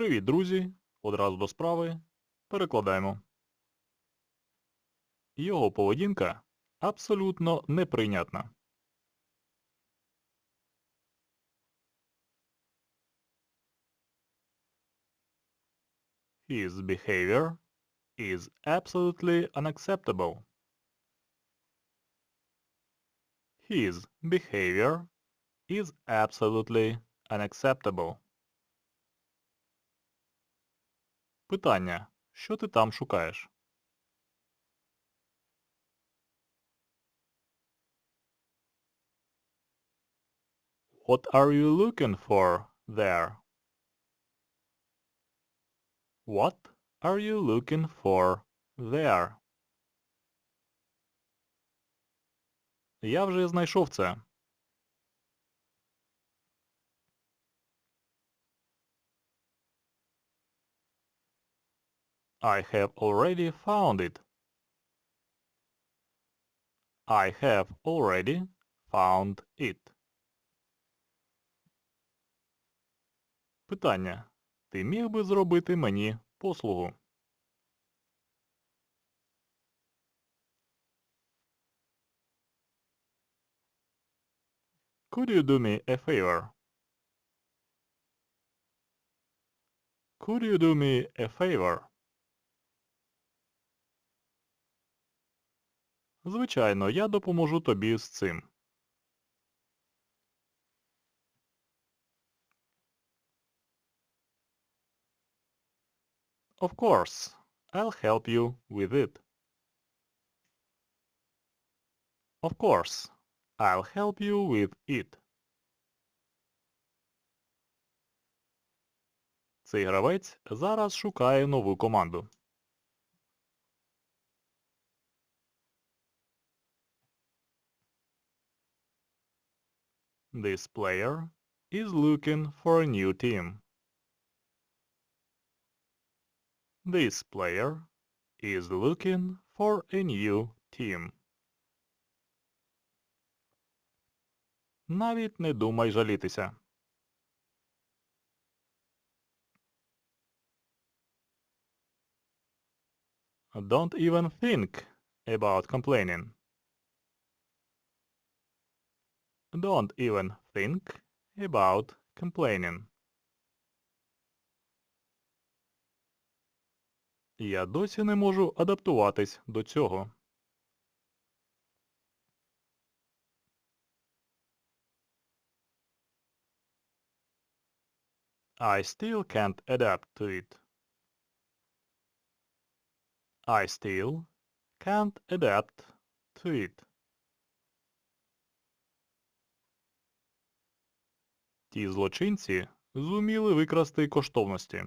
Привіт, друзі! Одразу до справи. Перекладаємо. Його поведінка абсолютно неприйнятна. His behavior is absolutely unacceptable. His behavior is absolutely unacceptable. Питання. Що ти там шукаєш? What are you looking for there? What are you looking for there? Я вже знайшов це. I have already found it. I have already found it. Питання. Ти міг би зробити мені послугу? Could you do me a favor? Could you do me a favor? Звичайно, я допоможу тобі з цим. Of course, I'll help you with it. Of course, I'll help you with it. Цей гравець зараз шукає нову команду. This player is looking for a new team. This player is looking for a new team. Навіть не думай жалітися. Don't even think about complaining. Don't even think about complaining. Я досі не можу адаптуватись до цього. I still can't adapt to it. I still can't adapt to it. Ті злочинці зуміли викрасти коштовності.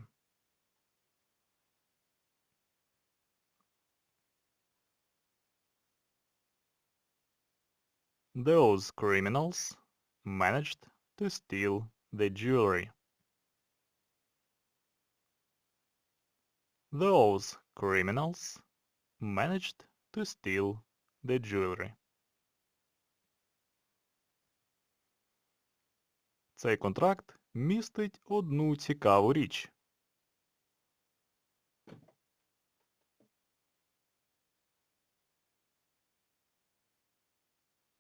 Those criminals managed to steal the jewelry. Those criminals managed to steal the jewelry. Цей контракт містить одну цікаву річ.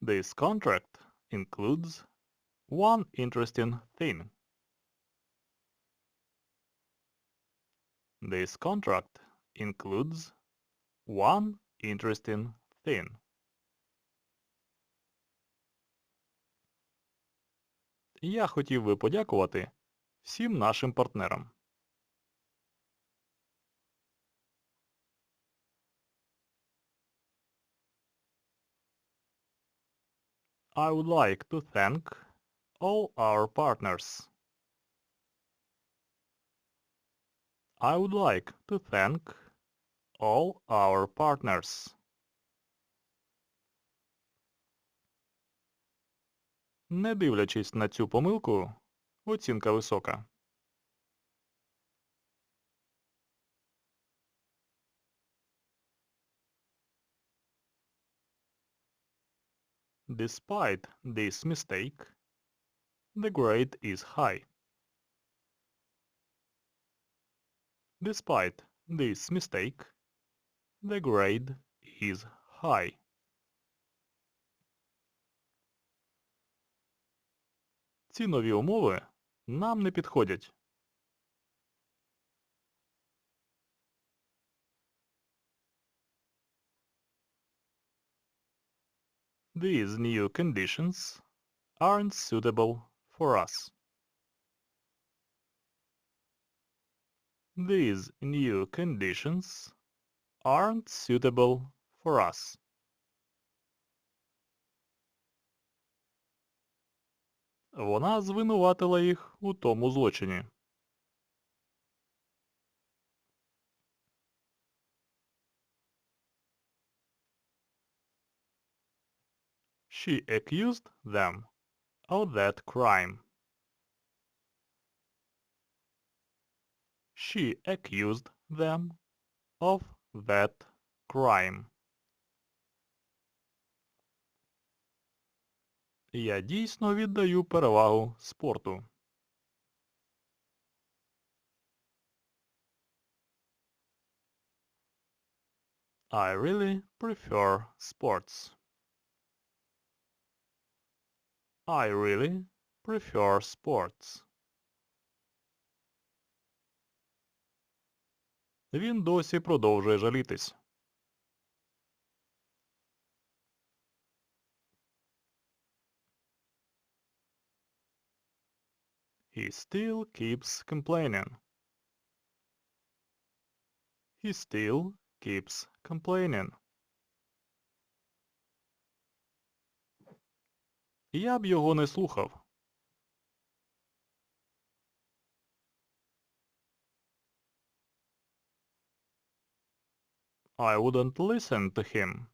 This contract includes one interesting thing. This contract includes one interesting thing. Я хотів би подякувати всім нашим партнерам. I would like to thank all our partners. I would like to thank all our partners. Не дивлячись на цю помилку, оцінка висока. Despite this mistake, the grade is high. Despite this mistake, the grade is high. Ці нові умови нам не підходять. These new conditions aren't suitable for us. These new conditions aren't suitable for us. Вона звинуватила їх у тому злочині. She accused them of that crime. She accused them of that crime. Я дійсно віддаю перевагу спорту. I really prefer sports. I really prefer sports. Він досі продовжує жалітись. He still keeps complaining. He still keeps complaining. Я б його не слухав. I wouldn't listen to him.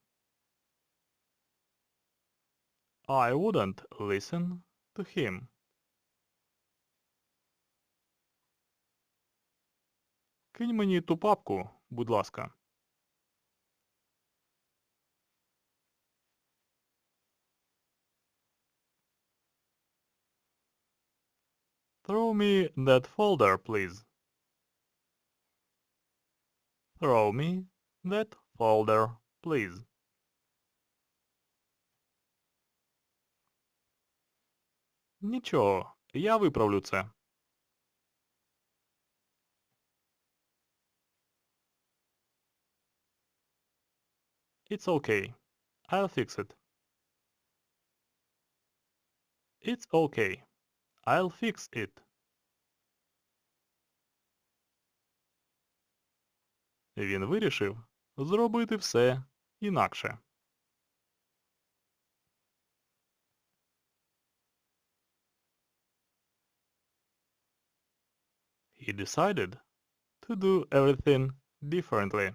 I wouldn't listen to him. Кинь мені ту папку, будь ласка. Throw me that folder, please. Throw me that folder, please. Нічого, я виправлю це. It's okay. I'll fix it. It's okay. I'll fix it. Він вирішив зробити все інакше. He decided to do everything differently.